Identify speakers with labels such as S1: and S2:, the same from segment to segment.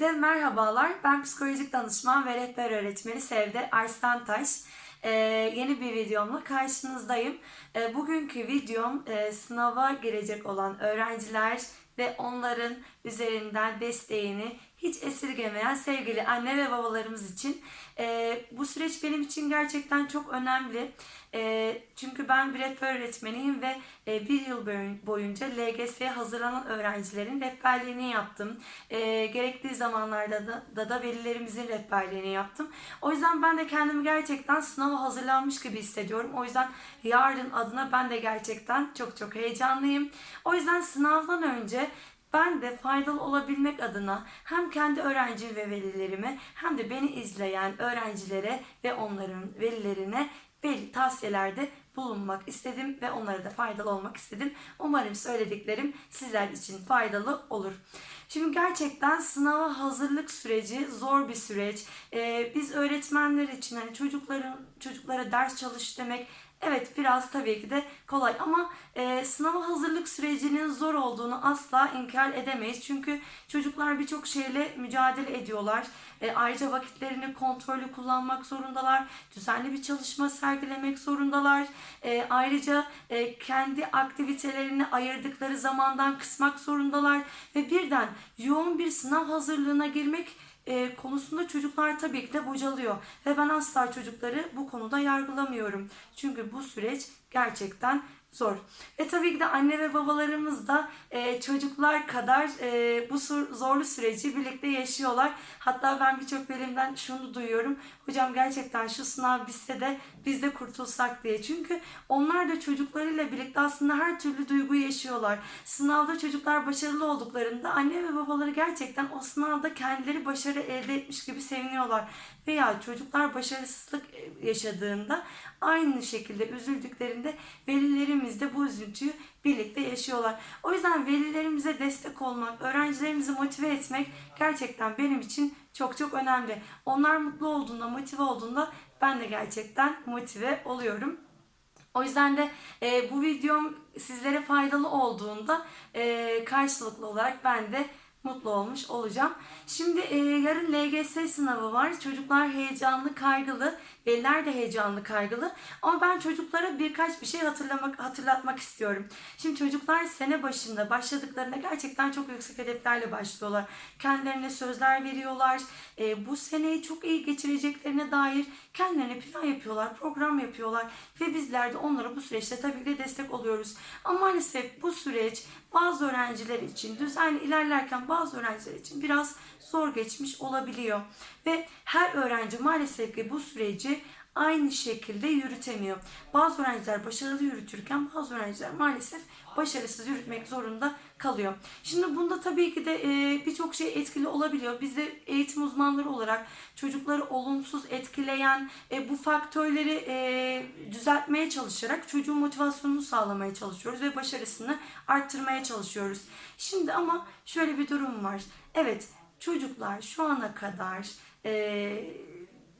S1: Herkese merhabalar. Ben psikolojik danışman ve rehber öğretmeni Sevde Arslantaş. Ee, yeni bir videomla karşınızdayım. Ee, bugünkü videom e, sınava girecek olan öğrenciler ve onların üzerinden desteğini hiç esirgemeyen sevgili anne ve babalarımız için. Ee, bu süreç benim için gerçekten çok önemli. Ee, çünkü ben bir rehber öğretmeniyim ve e, bir yıl boyun- boyunca LGS'ye hazırlanan öğrencilerin rehberliğini yaptım. Ee, gerektiği zamanlarda da, da, da velilerimizin rehberliğini yaptım. O yüzden ben de kendimi gerçekten sınava hazırlanmış gibi hissediyorum. O yüzden yarın adına ben de gerçekten çok çok heyecanlıyım. O yüzden sınavdan önce ben de faydalı olabilmek adına hem kendi öğrencim ve velilerime hem de beni izleyen öğrencilere ve onların velilerine belli tavsiyelerde bulunmak istedim ve onlara da faydalı olmak istedim. Umarım söylediklerim sizler için faydalı olur. Şimdi gerçekten sınava hazırlık süreci zor bir süreç. Ee, biz öğretmenler için hani çocukların çocuklara ders çalış demek Evet biraz tabii ki de kolay ama e, sınava hazırlık sürecinin zor olduğunu asla inkar edemeyiz. Çünkü çocuklar birçok şeyle mücadele ediyorlar. E, ayrıca vakitlerini kontrollü kullanmak zorundalar. Düzenli bir çalışma sergilemek zorundalar. E, ayrıca e, kendi aktivitelerini ayırdıkları zamandan kısmak zorundalar. Ve birden yoğun bir sınav hazırlığına girmek e, konusunda çocuklar tabii ki de bocalıyor. Ve ben asla çocukları bu konuda yargılamıyorum. Çünkü bu süreç gerçekten zor. Ve tabii ki de anne ve babalarımız da e, çocuklar kadar e, bu zorlu süreci birlikte yaşıyorlar. Hatta ben birçok velimden şunu duyuyorum. Hocam gerçekten şu sınav bitse de biz de kurtulsak diye. Çünkü onlar da çocuklarıyla birlikte aslında her türlü duyguyu yaşıyorlar. Sınavda çocuklar başarılı olduklarında anne ve babaları gerçekten o sınavda kendileri başarı elde etmiş gibi seviniyorlar. Veya çocuklar başarısızlık yaşadığında aynı şekilde üzüldüklerinde velilerimiz de bu üzüntüyü birlikte yaşıyorlar. O yüzden velilerimize destek olmak, öğrencilerimizi motive etmek gerçekten benim için çok çok önemli. Onlar mutlu olduğunda, motive olduğunda ben de gerçekten motive oluyorum. O yüzden de e, bu videom sizlere faydalı olduğunda e, karşılıklı olarak ben de mutlu olmuş olacağım. Şimdi e, yarın LGS sınavı var. Çocuklar heyecanlı, kaygılı. Veliler de heyecanlı, kaygılı. Ama ben çocuklara birkaç bir şey hatırlamak, hatırlatmak istiyorum. Şimdi çocuklar sene başında başladıklarında gerçekten çok yüksek hedeflerle başlıyorlar. Kendilerine sözler veriyorlar. E, bu seneyi çok iyi geçireceklerine dair kendilerine plan yapıyorlar, program yapıyorlar. Ve bizler de onlara bu süreçte tabii ki de destek oluyoruz. Ama maalesef bu süreç bazı öğrenciler için düzenli ilerlerken bazı öğrenciler için biraz zor geçmiş olabiliyor. Ve her öğrenci maalesef ki bu süreci aynı şekilde yürütemiyor. Bazı öğrenciler başarılı yürütürken bazı öğrenciler maalesef başarısız yürütmek zorunda kalıyor. Şimdi bunda tabii ki de e, birçok şey etkili olabiliyor. Biz de eğitim uzmanları olarak çocukları olumsuz etkileyen e, bu faktörleri e, düzeltmeye çalışarak çocuğun motivasyonunu sağlamaya çalışıyoruz ve başarısını arttırmaya çalışıyoruz. Şimdi ama şöyle bir durum var. Evet çocuklar şu ana kadar e,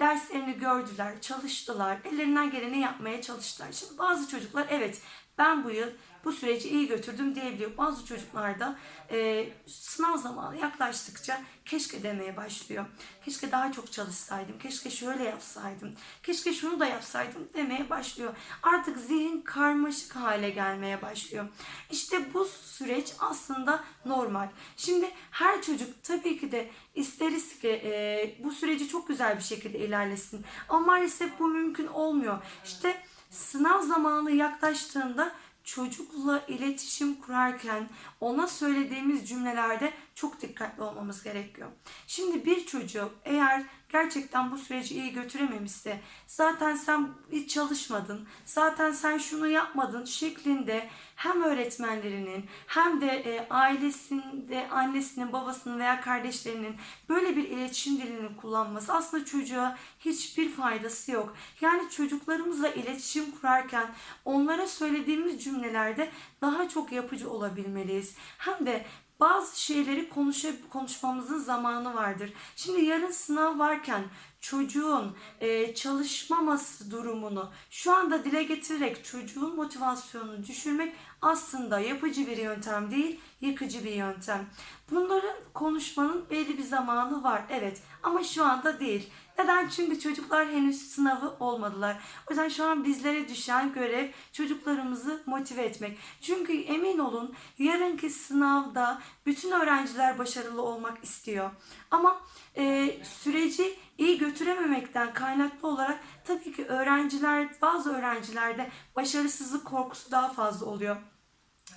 S1: derslerini gördüler, çalıştılar, ellerinden geleni yapmaya çalıştılar. Şimdi bazı çocuklar evet ben bu yıl bu süreci iyi götürdüm diyebiliyor. Bazı çocuklar da e, sınav zamanı yaklaştıkça keşke demeye başlıyor. Keşke daha çok çalışsaydım, keşke şöyle yapsaydım, keşke şunu da yapsaydım demeye başlıyor. Artık zihin karmaşık hale gelmeye başlıyor. İşte bu süreç aslında normal. Şimdi her çocuk tabii ki de isteriz ki e, bu süreci çok güzel bir şekilde ilerlesin. Ama maalesef bu mümkün olmuyor. İşte sınav zamanı yaklaştığında çocukla iletişim kurarken ona söylediğimiz cümlelerde çok dikkatli olmamız gerekiyor. Şimdi bir çocuk eğer gerçekten bu süreci iyi götürememişse zaten sen hiç çalışmadın, zaten sen şunu yapmadın şeklinde hem öğretmenlerinin hem de e, ailesinde annesinin, babasının veya kardeşlerinin böyle bir iletişim dilini kullanması aslında çocuğa hiçbir faydası yok. Yani çocuklarımızla iletişim kurarken onlara söylediğimiz cümlelerde daha çok yapıcı olabilmeliyiz. Hem de bazı şeyleri konuşa, konuşmamızın zamanı vardır. Şimdi yarın sınav varken çocuğun e, çalışmaması durumunu şu anda dile getirerek çocuğun motivasyonunu düşürmek aslında yapıcı bir yöntem değil, yıkıcı bir yöntem. Bunların konuşmanın belli bir zamanı var evet ama şu anda değil. Neden? Çünkü çocuklar henüz sınavı olmadılar. O yüzden şu an bizlere düşen görev çocuklarımızı motive etmek. Çünkü emin olun yarınki sınavda bütün öğrenciler başarılı olmak istiyor. Ama e, süreci iyi götürememekten kaynaklı olarak tabii ki öğrenciler bazı öğrencilerde başarısızlık korkusu daha fazla oluyor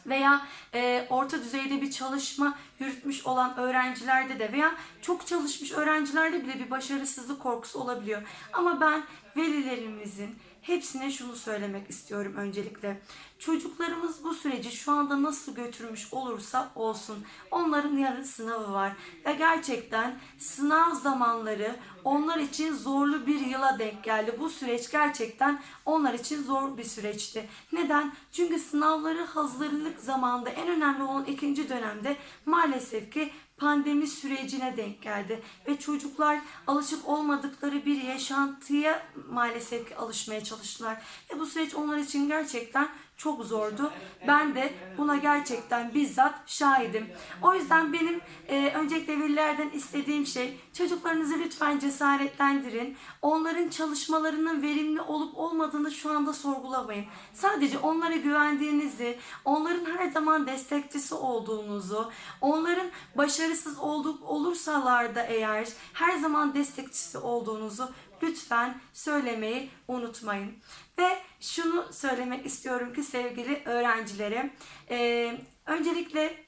S1: veya e, orta düzeyde bir çalışma yürütmüş olan öğrencilerde de veya çok çalışmış öğrencilerde bile bir başarısızlık korkusu olabiliyor. Ama ben velilerimizin hepsine şunu söylemek istiyorum öncelikle. Çocuklarımız bu süreci şu anda nasıl götürmüş olursa olsun onların yarın sınavı var. Ve gerçekten sınav zamanları onlar için zorlu bir yıla denk geldi. Bu süreç gerçekten onlar için zor bir süreçti. Neden? Çünkü sınavları hazırlık zamanında en önemli olan ikinci dönemde maalesef ki pandemi sürecine denk geldi ve çocuklar alışık olmadıkları bir yaşantıya maalesef ki alışmaya çalıştılar. Ve bu süreç onlar için gerçekten çok zordu. Ben de buna gerçekten bizzat şahidim. O yüzden benim e, öncelikle velilerden istediğim şey çocuklarınızı lütfen cesaretlendirin. Onların çalışmalarının verimli olup olmadığını şu anda sorgulamayın. Sadece onlara güvendiğinizi, onların her zaman destekçisi olduğunuzu, onların başarısız olduk olursalar da eğer her zaman destekçisi olduğunuzu lütfen söylemeyi unutmayın. Ve şunu söylemek istiyorum ki sevgili öğrencilerim, e, öncelikle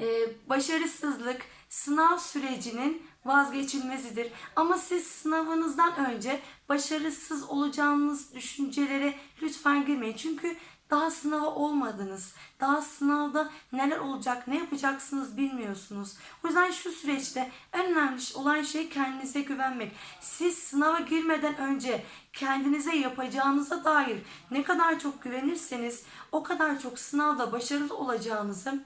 S1: e, başarısızlık sınav sürecinin vazgeçilmezidir. Ama siz sınavınızdan önce başarısız olacağınız düşüncelere lütfen girmeyin. Çünkü daha sınava olmadınız. Daha sınavda neler olacak, ne yapacaksınız bilmiyorsunuz. O yüzden şu süreçte en önemli olan şey kendinize güvenmek. Siz sınava girmeden önce kendinize yapacağınıza dair ne kadar çok güvenirseniz o kadar çok sınavda başarılı olacağınızı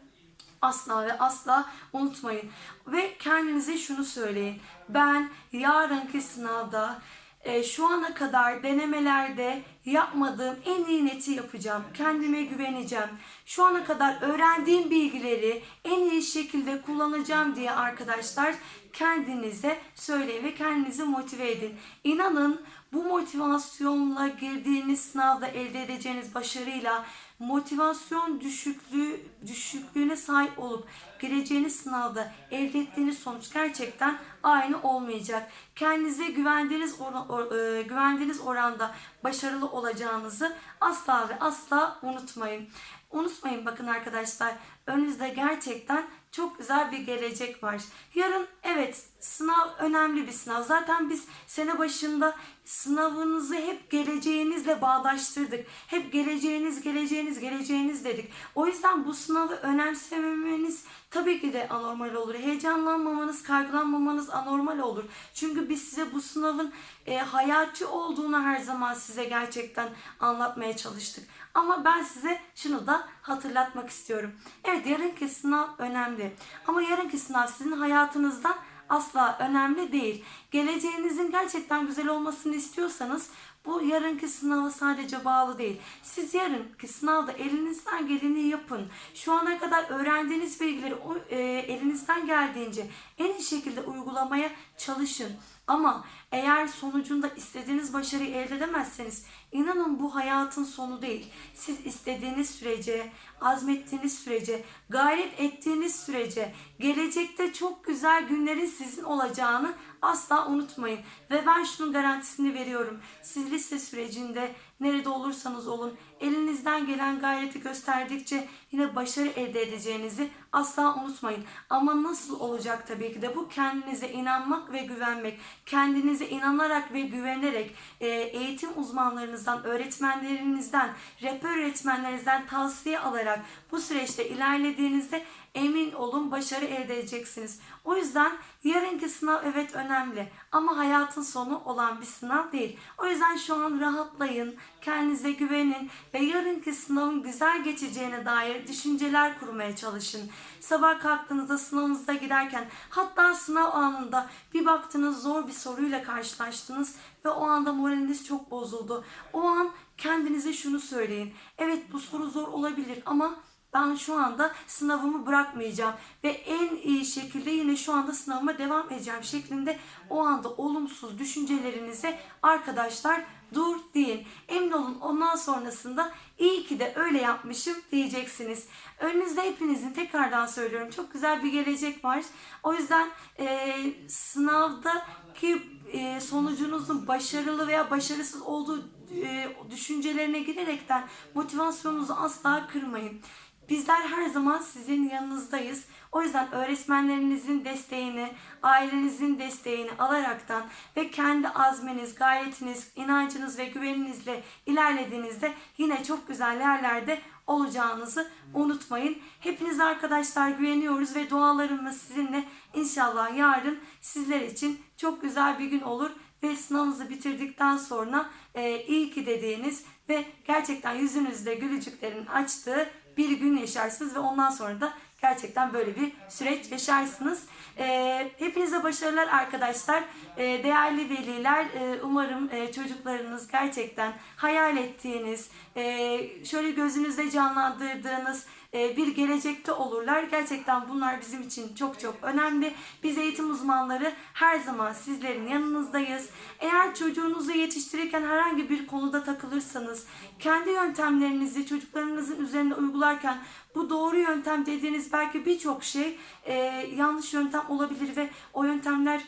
S1: asla ve asla unutmayın. Ve kendinize şunu söyleyin. Ben yarınki sınavda e, şu ana kadar denemelerde yapmadığım en iyi neti yapacağım. Kendime güveneceğim. Şu ana kadar öğrendiğim bilgileri en iyi şekilde kullanacağım diye arkadaşlar kendinize söyleyin ve kendinizi motive edin. İnanın bu motivasyonla girdiğiniz sınavda elde edeceğiniz başarıyla motivasyon düşüklüğü düşüklüğüne sahip olup gireceğiniz sınavda elde ettiğiniz sonuç gerçekten aynı olmayacak. Kendinize güvendiğiniz or- or- e, güvendiğiniz oranda başarılı olacağınızı asla ve asla unutmayın. Unutmayın bakın arkadaşlar önünüzde gerçekten çok güzel bir gelecek var. Yarın evet sınav önemli bir sınav. Zaten biz sene başında sınavınızı hep geleceğinizle bağdaştırdık. Hep geleceğiniz, geleceğiniz, geleceğiniz dedik. O yüzden bu sınavı önemsememeniz tabii ki de anormal olur. Heyecanlanmamanız, kaygılanmamanız anormal olur. Çünkü biz size bu sınavın e, hayati olduğunu her zaman size gerçekten anlatmaya çalıştık. Ama ben size şunu da hatırlatmak istiyorum. Evet yarınki sınav önemli. Ama yarınki sınav sizin hayatınızdan asla önemli değil. Geleceğinizin gerçekten güzel olmasını istiyorsanız bu yarınki sınava sadece bağlı değil. Siz yarınki sınavda elinizden geleni yapın. Şu ana kadar öğrendiğiniz bilgileri e, elinizden geldiğince en iyi şekilde uygulamaya çalışın. Ama eğer sonucunda istediğiniz başarıyı elde edemezseniz inanın bu hayatın sonu değil. Siz istediğiniz sürece, azmettiğiniz sürece, gayret ettiğiniz sürece gelecekte çok güzel günlerin sizin olacağını asla unutmayın. Ve ben şunun garantisini veriyorum. Siz lise sürecinde nerede olursanız olun elinizden gelen gayreti gösterdikçe yine başarı elde edeceğinizi asla unutmayın. Ama nasıl olacak tabii ki de bu kendinize inanmak ve güvenmek. Kendinize inanarak ve güvenerek e, eğitim uzmanlarınızdan, öğretmenlerinizden, rehber öğretmenlerinizden tavsiye alarak bu süreçte ilerlediğinizde emin olun başarı elde edeceksiniz. O yüzden Yarınki sınav evet önemli ama hayatın sonu olan bir sınav değil. O yüzden şu an rahatlayın, kendinize güvenin ve yarınki sınavın güzel geçeceğine dair düşünceler kurmaya çalışın. Sabah kalktığınızda sınavınıza giderken hatta sınav anında bir baktınız zor bir soruyla karşılaştınız ve o anda moraliniz çok bozuldu. O an kendinize şunu söyleyin. Evet bu soru zor olabilir ama ben şu anda sınavımı bırakmayacağım ve en iyi şekilde yine şu anda sınavıma devam edeceğim şeklinde o anda olumsuz düşüncelerinize arkadaşlar dur deyin. Emin olun ondan sonrasında iyi ki de öyle yapmışım diyeceksiniz. Önünüzde hepinizin tekrardan söylüyorum çok güzel bir gelecek var. O yüzden e, sınavdaki e, sonucunuzun başarılı veya başarısız olduğu e, düşüncelerine girerekten motivasyonunuzu asla kırmayın. Bizler her zaman sizin yanınızdayız. O yüzden öğretmenlerinizin desteğini, ailenizin desteğini alaraktan ve kendi azminiz, gayretiniz, inancınız ve güveninizle ilerlediğinizde yine çok güzel yerlerde olacağınızı unutmayın. Hepiniz arkadaşlar güveniyoruz ve dualarımız sizinle inşallah yarın sizler için çok güzel bir gün olur ve sınavınızı bitirdikten sonra e, iyi ki dediğiniz ve gerçekten yüzünüzde gülücüklerin açtığı bir gün yaşarsınız ve ondan sonra da gerçekten böyle bir süreç yaşarsınız. E, hepinize başarılar arkadaşlar. E, değerli veliler e, umarım e, çocuklarınız gerçekten hayal ettiğiniz, e, şöyle gözünüzde canlandırdığınız bir gelecekte olurlar. Gerçekten bunlar bizim için çok çok önemli. Biz eğitim uzmanları her zaman sizlerin yanınızdayız. Eğer çocuğunuzu yetiştirirken herhangi bir konuda takılırsanız, kendi yöntemlerinizi çocuklarınızın üzerinde uygularken bu doğru yöntem dediğiniz belki birçok şey e, yanlış yöntem olabilir ve o yöntemler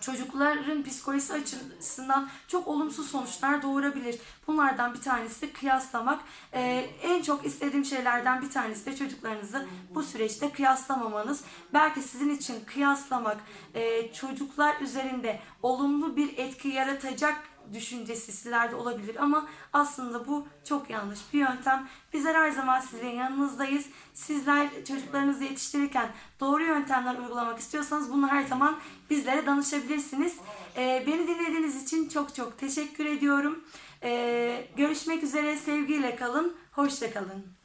S1: çocukların psikolojisi açısından çok olumsuz sonuçlar doğurabilir. Bunlardan bir tanesi kıyaslamak. Ee, en çok istediğim şeylerden bir tanesi de çocuklarınızı bu süreçte kıyaslamamanız. Belki sizin için kıyaslamak e, çocuklar üzerinde olumlu bir etki yaratacak düşüncesi sizlerde olabilir ama aslında bu çok yanlış bir yöntem. Bizler her zaman sizin yanınızdayız. Sizler çocuklarınızı yetiştirirken doğru yöntemler uygulamak istiyorsanız bunu her zaman bizlere danışabilirsiniz. Ee, beni dinlediğiniz için çok çok teşekkür ediyorum. Ee, görüşmek üzere sevgiyle kalın, hoşça kalın.